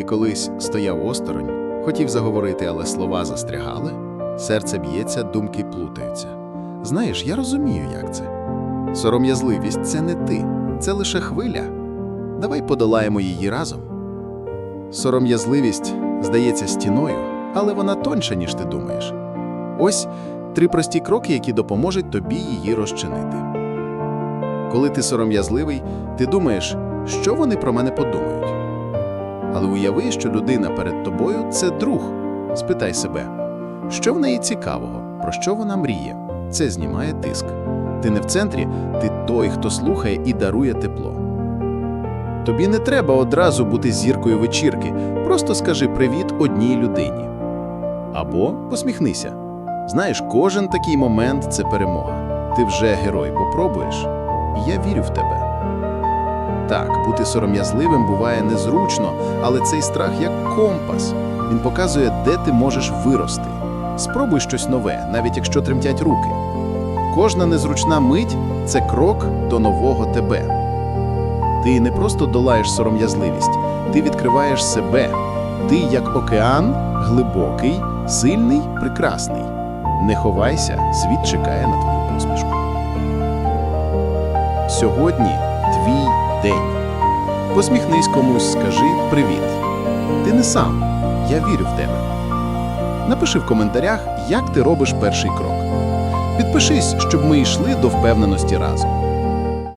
Ти колись стояв осторонь, хотів заговорити, але слова застрягали, серце б'ється, думки плутаються. Знаєш, я розумію, як це. Сором'язливість це не ти, це лише хвиля. Давай подолаємо її разом. Сором'язливість здається стіною, але вона тоньша, ніж ти думаєш. Ось три прості кроки, які допоможуть тобі її розчинити. Коли ти сором'язливий, ти думаєш, що вони про мене подумають. Але уяви, що людина перед тобою це друг. Спитай себе, що в неї цікавого, про що вона мріє. Це знімає тиск. Ти не в центрі, ти той, хто слухає і дарує тепло. Тобі не треба одразу бути зіркою вечірки, просто скажи привіт одній людині. Або посміхнися. Знаєш, кожен такий момент це перемога. Ти вже герой, бо пробуєш, і я вірю в тебе. Так, бути сором'язливим буває незручно, але цей страх як компас. Він показує, де ти можеш вирости. Спробуй щось нове, навіть якщо тремтять руки. Кожна незручна мить це крок до нового тебе. Ти не просто долаєш сором'язливість, ти відкриваєш себе. Ти як океан, глибокий, сильний, прекрасний. Не ховайся, світ чекає на твою посмішку. Сьогодні твій день. Посміхнись комусь, скажи привіт. Ти не сам. Я вірю в тебе. Напиши в коментарях, як ти робиш перший крок. Підпишись, щоб ми йшли до впевненості разом.